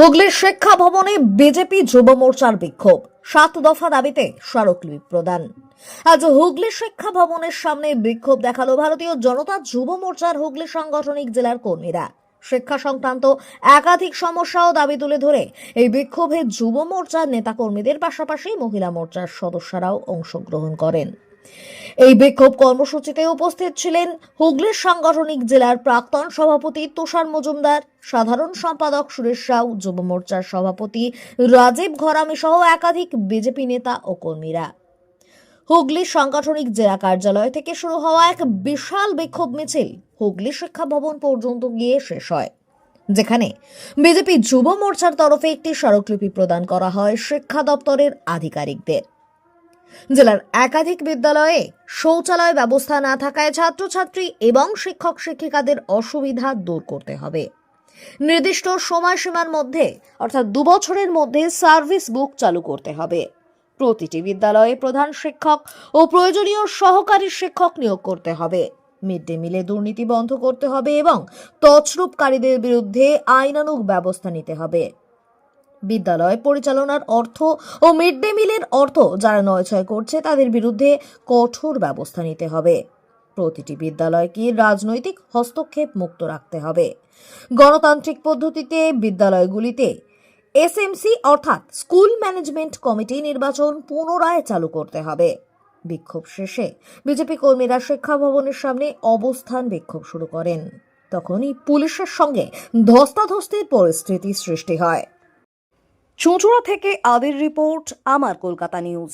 হুগলির শিক্ষা ভবনে বিজেপি যুব মোর্চার বিক্ষোভ। সাত দফা দাবিতে স্মারকলিপি প্রদান। আজ হুগলি শিক্ষা ভবনের সামনে বিক্ষোভ দেখাল ভারতীয় জনতা যুব মোর্চার হুগলি সাংগঠনিক জেলার কর্মীরা। শিক্ষা সংক্রান্ত একাধিক সমস্যা ও দাবি তুলে ধরে এই বিক্ষোভে যুব মোর্চার নেতাকর্মীদের পাশাপাশি মহিলা মোর্চার সদস্যরাও অংশগ্রহণ করেন। এই বিক্ষোভ কর্মসূচিতে উপস্থিত ছিলেন হুগলির সাংগঠনিক জেলার প্রাক্তন সভাপতি তুষার মজুমদার, সাধারণ সম্পাদক সুরেশ রাও, যুব মোর্চার সভাপতি রাজীব ঘরামি সহ একাধিক বিজেপি নেতা ও কর্মীরা। হুগলি সাংগঠনিক জেলা কার্যালয় থেকে শুরু হওয়া এক বিশাল বিক্ষোভ মিছিল হুগলি শিক্ষা ভবন পর্যন্ত গিয়ে শেষ হয়, যেখানে বিজেপি যুব মোর্চার তরফে একটি স্মারকলিপি প্রদান করা হয় শিক্ষা দপ্তরের আধিকারিকদের। জেলার একাধিক বিদ্যালয়ে শৌচালয় ব্যবস্থা না থাকায় ছাত্রছাত্রী এবং শিক্ষক শিক্ষিকাদের অসুবিধা দূর করতে হবে। নির্দিষ্ট সময়সীমার মধ্যে, অর্থাৎ দু বছরের মধ্যে সার্ভিস বুক চালু করতে হবে। প্রতিটি বিদ্যালয়ে প্রধান শিক্ষক ও প্রয়োজনীয় সহকারী শিক্ষক নিয়োগ করতে হবে। মিড ডে মিলে দুর্নীতি বন্ধ করতে হবে এবং তছরূপকারীদের বিরুদ্ধে আইনানুগ ব্যবস্থা নিতে হবে। বিদ্যালয় পরিচালনার অর্থ ও মিড ডে মিলের অর্থ যারা নয়ছয় করছে তাদের বিরুদ্ধে কঠোর ব্যবস্থা নিতে হবে। প্রতিটি বিদ্যালয়কে রাজনৈতিক হস্তক্ষেপ মুক্ত রাখতে হবে। গণতান্ত্রিক পদ্ধতিতে বিদ্যালয়গুলিতে এসএমসি অর্থাৎ স্কুল ম্যানেজমেন্ট কমিটি নির্বাচন পুনরায় চালু করতে হবে। বিক্ষোভ শেষে বিজেপি কর্মীরা শিক্ষা ভবনের সামনে অবস্থান বিক্ষোভ শুরু করেন। তখনই পুলিশের সঙ্গে ধস্তাধস্তির পরিস্থিতি সৃষ্টি হয়। চুঁচুড়া থেকে আবির রিপোর্ট আমার কলকাতা নিউজ।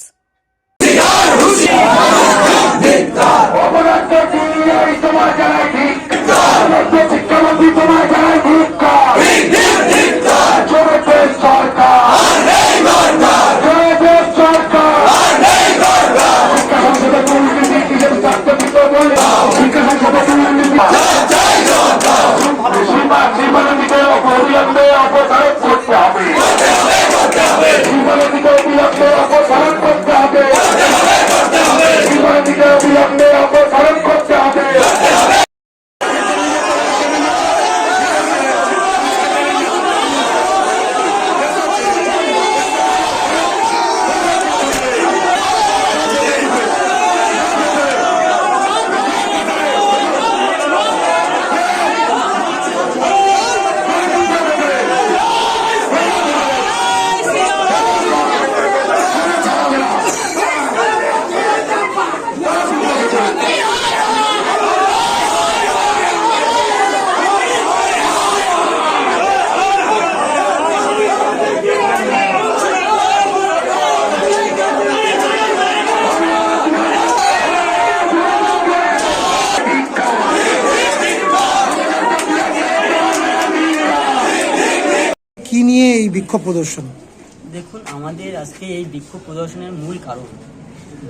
নিয়ে এই বিক্ষোভ প্রদর্শন। দেখুন, আমাদের আজকে এই বিক্ষোভ প্রদর্শনের মূল কারণ।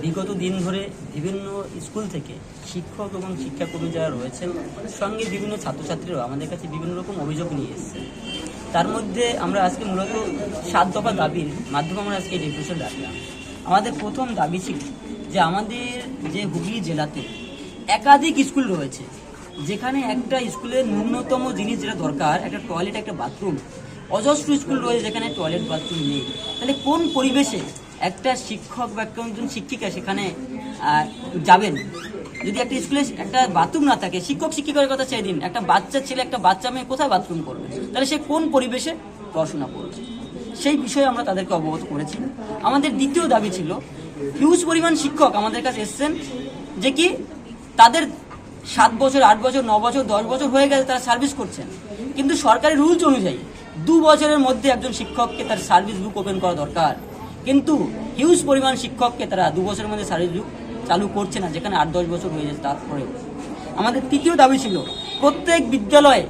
বিগত দিন ধরে বিভিন্ন স্কুল থেকে শিক্ষক এবং শিক্ষাকর্মী যারা রয়েছেন, সঙ্গে বিভিন্ন ছাত্রছাত্রীরাও আমাদের কাছে বিভিন্ন রকম অভিযোগ নিয়ে এসেছে। তার মধ্যে আমরা আজকে মূলত সাত দফা দাবির মাধ্যমে আমরা আজকে ডেপুটেশন রাখলাম আমাদের প্রথম দাবি ছিল যে আমাদের যে হুগলি জেলাতে একাধিক স্কুল রয়েছে, যেখানে একটা স্কুলের ন্যূনতম জিনিস যেটা দরকার, একটা টয়লেট, একটা বাথরুম অজস্র স্কুল রয়েছে যেখানে টয়লেট বাথরুম নেই। তাহলে কোন পরিবেশে একটা শিক্ষক বা একজন শিক্ষিকা সেখানে যাবেন? যদি একটা স্কুলে একটা বাথরুম না থাকে, শিক্ষক শিক্ষিকার কথা চাই দিন, একটা বাচ্চা ছেলে, একটা বাচ্চা মেয়ে কোথায় বাথরুম করবে? তাহলে সে কোন পরিবেশে পড়াশোনা করবে সেই বিষয়ে আমরা তাদেরকে অবগত করেছি। আমাদের দ্বিতীয় দাবি ছিল হিউজ পরিমাণ শিক্ষক আমাদের কাছে এসছেন যে কি, তাদের সাত বছর, আট বছর, ন বছর, দশ বছর হয়ে গেছে তারা সার্ভিস করছেন। কিন্তু সরকারি রুলস অনুযায়ী দু বছরের মধ্যে একজন শিক্ষককে তার সার্ভিস বুক ওপেন করা দরকার। কিন্তু হিউজ পরিমাণ শিক্ষককে তারা দু বছরের মধ্যে সার্ভিস বুক চালু করছে না, যেখানে আট, দশ বছর হয়ে যাচ্ছে তারপরেও। আমাদের তৃতীয় দাবি ছিল, প্রত্যেক বিদ্যালয়ে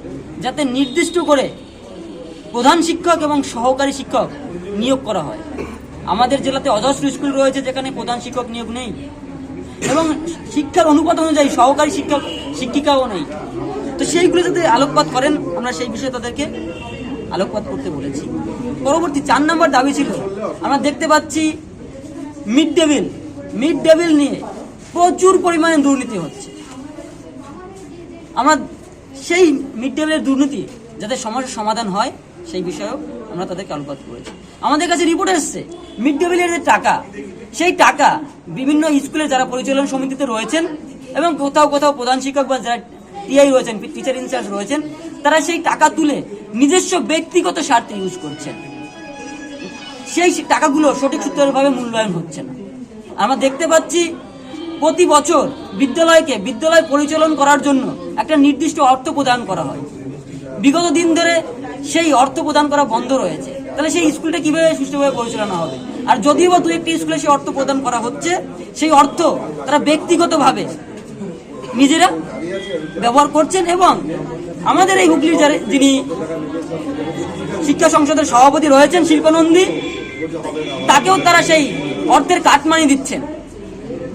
যাতে নির্দিষ্ট করে প্রধান শিক্ষক এবং সহকারী শিক্ষক নিয়োগ করা হয়। আমাদের জেলাতে অজস্র স্কুল রয়েছে যেখানে প্রধান শিক্ষক নিয়োগ নেই। এবং শিক্ষার অনুপাত অনুযায়ী সহকারী শিক্ষক, শিক্ষিকাও নেই। তো সেইগুলো যাতে আলোকপাত করেন, আমরা সেই বিষয়ে তাদেরকে আলোকপাত করতে বলেছি। পরবর্তী চার নম্বর দাবি ছিল, আমরা দেখতে পাচ্ছি mid day meal, mid day meal নিয়ে প্রচুর পরিমাণে দুর্নীতি হচ্ছে। আমরা সেই মিড ডে মিলের দুর্নীতি যাতে সমস্যার সমাধান হয়, সেই বিষয়েও আমরা তাদেরকে আলোকপাত করেছি। আমাদের কাছে রিপোর্ট এসছে, মিড ডে মিলের যে টাকা, সেই টাকা বিভিন্ন স্কুলের যারা পরিচালন সমিতিতে রয়েছেন এবং কোথাও কোথাও প্রধান শিক্ষক বা যারা টিআই রয়েছেন, টিচার ইনচার্জ রয়েছেন, তারা সেই টাকা তুলে নিজস্ব ব্যক্তিগত স্বার্থে ইউজ করছেন সেই টাকাগুলো সঠিক সূত্রভাবে মূল্যায়ন হচ্ছে না। আমরা দেখতে পাচ্ছি প্রতি বছর বিদ্যালয়কে বিদ্যালয় পরিচালন করার জন্য একটা নির্দিষ্ট অর্থ প্রদান করা হয়। বিগত দিন ধরে সেই অর্থ প্রদান করা বন্ধ রয়েছে। তাহলে সেই স্কুলটা কীভাবে সুষ্ঠুভাবে পরিচালনা হবে? আর যদিও বা দু একটি স্কুলে সেই অর্থ প্রদান করা হচ্ছে, সেই অর্থ তারা ব্যক্তিগতভাবে নিজেরা ব্যবহার করছেন এবং আমাদের এই হুগলির যিনি শিক্ষা সংসদের সভাপতি রয়েছেন, শিল্পানন্দী, তাকেও তারা সেই অর্থের কাটমানি দিচ্ছেন।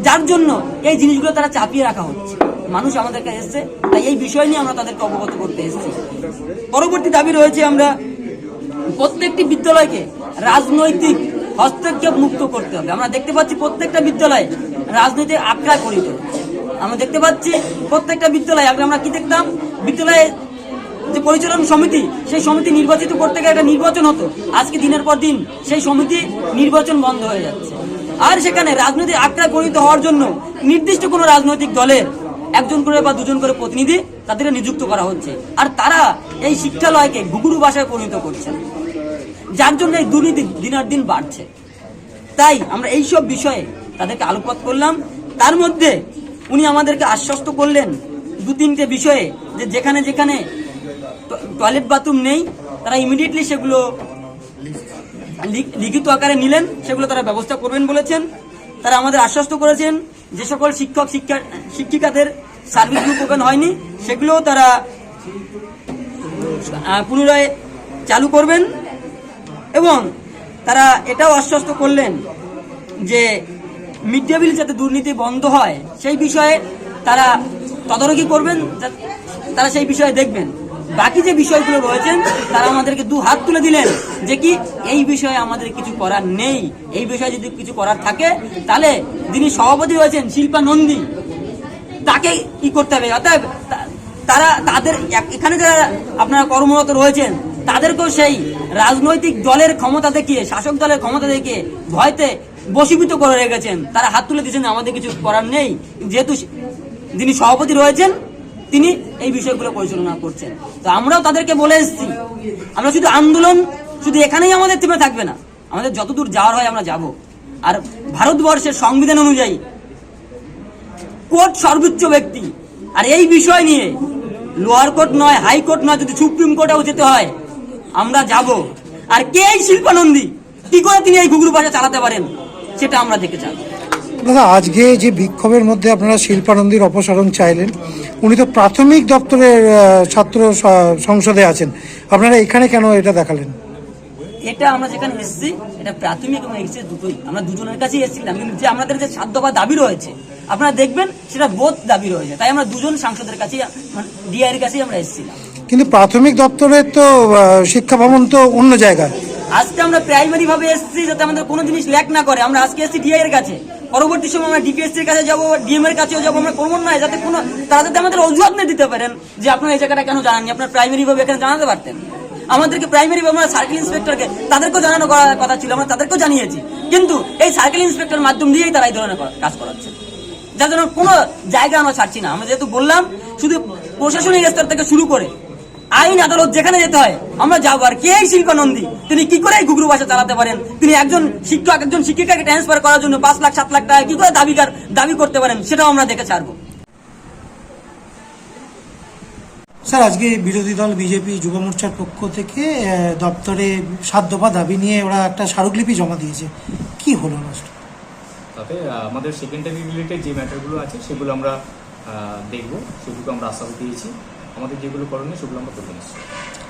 যার জন্য এই জিনিসগুলো তারা চাপিয়ে রাখা হচ্ছে। মানুষ আমাদের কাছে এসছে, তাই এই বিষয় নিয়ে আমরা তাদেরকে অবগত করতে এসেছি। পরবর্তী দাবি রয়েছে, আমরা প্রত্যেকটি বিদ্যালয়কে রাজনৈতিক হস্তক্ষেপ মুক্ত করতে হবে। আমরা দেখতে পাচ্ছি প্রত্যেকটা বিদ্যালয়ে রাজনৈতিক আক্রায় হচ্ছে আমরা দেখতে পাচ্ছি প্রত্যেকটা বিদ্যালয়ে, আগে আমরা কি দেখতাম? বিদ্যালয়ে যে পরিচালন সমিতি, সেই সমিতি নির্বাচিত করতে গেলে একটা নির্বাচন হতো। আজকে দিনের পর দিন সেই সমিতি নির্বাচন বন্ধ হয়ে যাচ্ছে। আর সেখানে রাজনৈতিক আক্রায় পরিণত হওয়ার জন্য নির্দিষ্ট কোনো রাজনৈতিক দলের একজন করে বা দুজন করে প্রতিনিধি তাদের নিযুক্ত করা হচ্ছে। আর তারা এই শিক্ষালয়কে ঘুঘুরু ভাষায় পরিণত করছেন যার জন্য এই দুর্নীতি দিনের দিন বাড়ছে। তাই আমরা এই সব বিষয়ে তাদেরকে আলোকপাত করলাম। তার মধ্যে উনি আমাদেরকে আশ্বস্ত করলেন দু তিনটে বিষয়ে যে যেখানে যেখানে টয়লেট বাথরুম নেই, তারা ইমিডিয়েটলি সেগুলো লিখিত আকারে নিলেন, সেগুলো তারা ব্যবস্থা করবেন বলেছেন। তারা আমাদের আশ্বস্ত করেছেন যে সকল শিক্ষক, শিক্ষা, শিক্ষিকাদের সার্ভিস ওপেন হয়নি, সেগুলোও তারা পুনরায় চালু করবেন। এবং তারা এটাও আশ্বস্ত করলেন যে মিড ডে মিল যাতে দুর্নীতি বন্ধ হয়, সেই বিষয়ে তারা তদারকি করবেন তারা সেই বিষয়ে দেখবেন। বাকি যে বিষয়গুলো রয়েছেন, তারা আমাদেরকে দু হাত তুলে দিলেন যে কি, এই বিষয়ে আমাদের কিছু করার নেই। এই বিষয়ে যদি কিছু করার থাকে, তাহলে যিনি সভাপতি রয়েছেন, শিল্পা নন্দী, তাকে কি করতে হবে। তা- তারা তাদের এখানে যারা আপনারা কর্মরত রয়েছেন, তাদেরকেও সেই রাজনৈতিক দলের ক্ষমতা দেখিয়ে, শাসক দলের ক্ষমতা দেখিয়ে ভয়তে বশীভূত করে রেখেছেন। তারা হাত তুলে দিয়েছেন, আমাদের কিছু করার নেই। যেহেতু যিনি সভাপতি রয়েছেন, তিনি এই বিষয়গুলো পরিচালনা করছেন। তো আমরাও তাদেরকে বলে এসেছি, আমরা শুধু আন্দোলন, শুধু এখানেই আমাদের থেমে থাকবে না, আমাদের যতদূর যাওয়ার হয় আমরা যাব। আর ভারতবর্ষের সংবিধান অনুযায়ী কোর্ট সর্বোচ্চ ব্যক্তি। আর এই বিষয় নিয়ে লোয়ার কোর্ট নয় হাইকোর্ট নয়, যদি সুপ্রিম কোর্টেও যেতে হয়, আমরা যাব। আর কে এই শিল্পানন্দী? কি করে তিনি এই গুগলু ভাষা চালাতে পারেন? সেটা আমরা দেখে চাই দাদা আজকে যে বিক্ষোভের মধ্যে আপনারা শিল্পানন্দীর অপসারণ চাইলেন উনি তো প্রাথমিক দপ্তরের ছাত্র সংসদে আছেন। আপনারা এখানে কেন এটা দেখালেন? এটা আমরা যেখানে এসেছি এটা প্রাথমিক এবং এসেছি দুটোই। আমরা দুজনের কাছেই এসেছিলাম কিন্তু যে আমাদের যে সাধ্য বা দাবি রয়েছে আপনারা দেখবেন সেটা বোধ দাবি রয়েছে। তাই আমরা দুজন সাংসদের কাছেই ডিআইয়ের কাছেই আমরা এসেছিলাম। কিন্তু প্রাথমিক দপ্তরের তো শিক্ষা ভবন তো অন্য জায়গায়। আজকে আমরা প্রাইমারি ভাবে এসেছি যাতে আমাদের কোনো জিনিস ল্যাক না করে। আমরা আজকে এসেছি ডিআই এর কাছে। পরবর্তী সময় আমরা ডিপিএসসি এর কাছে যাব ডিএম এর কাছেও যাব, আমরা করব না, যাতে কোনো তারা যাতে আমাদের অজুহাত না দিতে পারেন যে আপনারা এই জায়গাটা কেন জানাননি, আপনার প্রাইমারি ভাবে এখানে জানাতে পারতেন। আমাদেরকে প্রাইমারি ভাবে আমরা সার্কেল ইন্সপেক্টরকে তাদেরকেও জানানো করার কথা ছিল, আমরা তাদেরকেও জানিয়েছি। কিন্তু এই সার্কেল ইন্সপেক্টর মাধ্যম দিয়েই তারা এই ধরনের কাজ করাচ্ছে। যার জন্য কোনো জায়গা আমরা ছাড়ছি না। আমরা যেহেতু বললাম, শুধু প্রশাসনিক স্তর থেকে শুরু করে আইন আদালত যেখানে যেতে হয় আমরা যাব। আর কে এই শিল্পানন্দী? তিনি কি করে ঘুঘরু ভাষা চালাতে পারেন? তিনি একজন শিক্ষক একজন শিক্ষিকাকে ট্রান্সফার করার জন্য পাঁচ লাখ সাত লাখ টাকা কি করে দাবি দাবি করতে পারেন? সেটাও আমরা দেখে ছাড়বো। স্যার আজকে বিরোধী দল বিজেপি যুব মোর্চার পক্ষ থেকে দপ্তরে সাত দফা দাবি নিয়ে ওরা একটা স্মারকলিপি জমা দিয়েছে। কি হলো নষ্ট তাতে আমাদের সেকেন্ডারি রিলেটেড যে ম্যাটারগুলো আছে সেগুলো আমরা দেখব। সেগুলো আমরা আশ্বাস দিয়েছি। আমাদের যেগুলো করণীয় সেগুলো আমরা করব নিশ্চয়ই।